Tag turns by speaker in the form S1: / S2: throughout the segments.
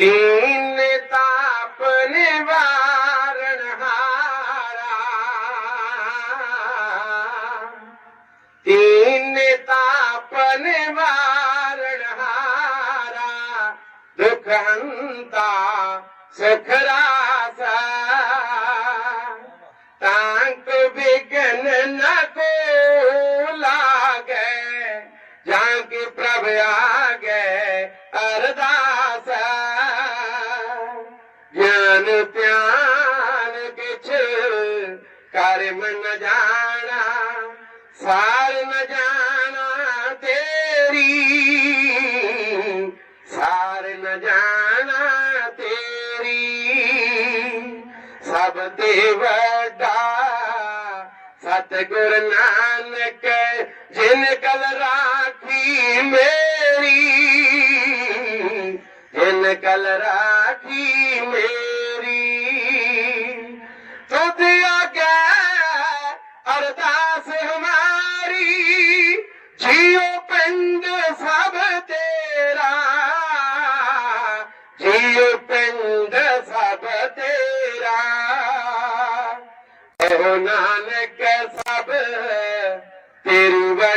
S1: तीन ताप निवारण हारा तीन ताप निवारण हारा दुखंता सखरासा तांक विघन न को लागे जाके प्रभ आगे अरदा कर्म न जाना जार न तेरी सार न सतगुर नानक जिन कल राखी मेरी जिन कल राखी मेरी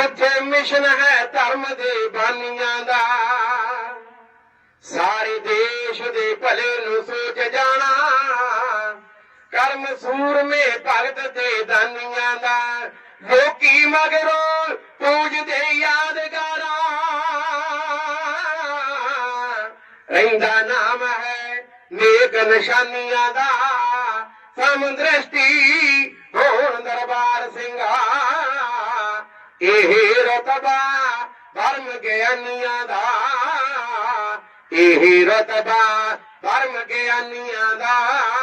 S1: ਜਿੱਥੇ ਮਿਸ਼ਨ ਹੈ ਧਰਮ ਦੇ ਬਾਨੀਆਂ ਦਾ ਸਾਰੇ ਦੇਸ਼ ਦੇ ਭਲੇ ਨੂੰ ਸੋਚ ਜਾਣਾ ਕਰਮ ਸੂਰਮੇ ਭਗਤ ਦੇ ਦਾਨੀਆਂ ਦਾ ਲੋਕੀ ਮਗਰੋਂ ਪੂਜਦੇ ਯਾਦਗਾਰਾ ਰਹਿੰਦਾ ਨਾਮ ਹੈ ਨੇਕ ਨਿਸ਼ਾਨੀਆਂ ਦਾ ਸਮਦ੍ਰਿਸ਼ਟੀ ਇਹ ਰਤਬਾ ਧਰਮ ਗਿਆਨੀਆਂ ਦਾ ਇਹ ਰਤਬਾ ਧਰਮ ਗਿਆਨੀਆਂ ਦਾ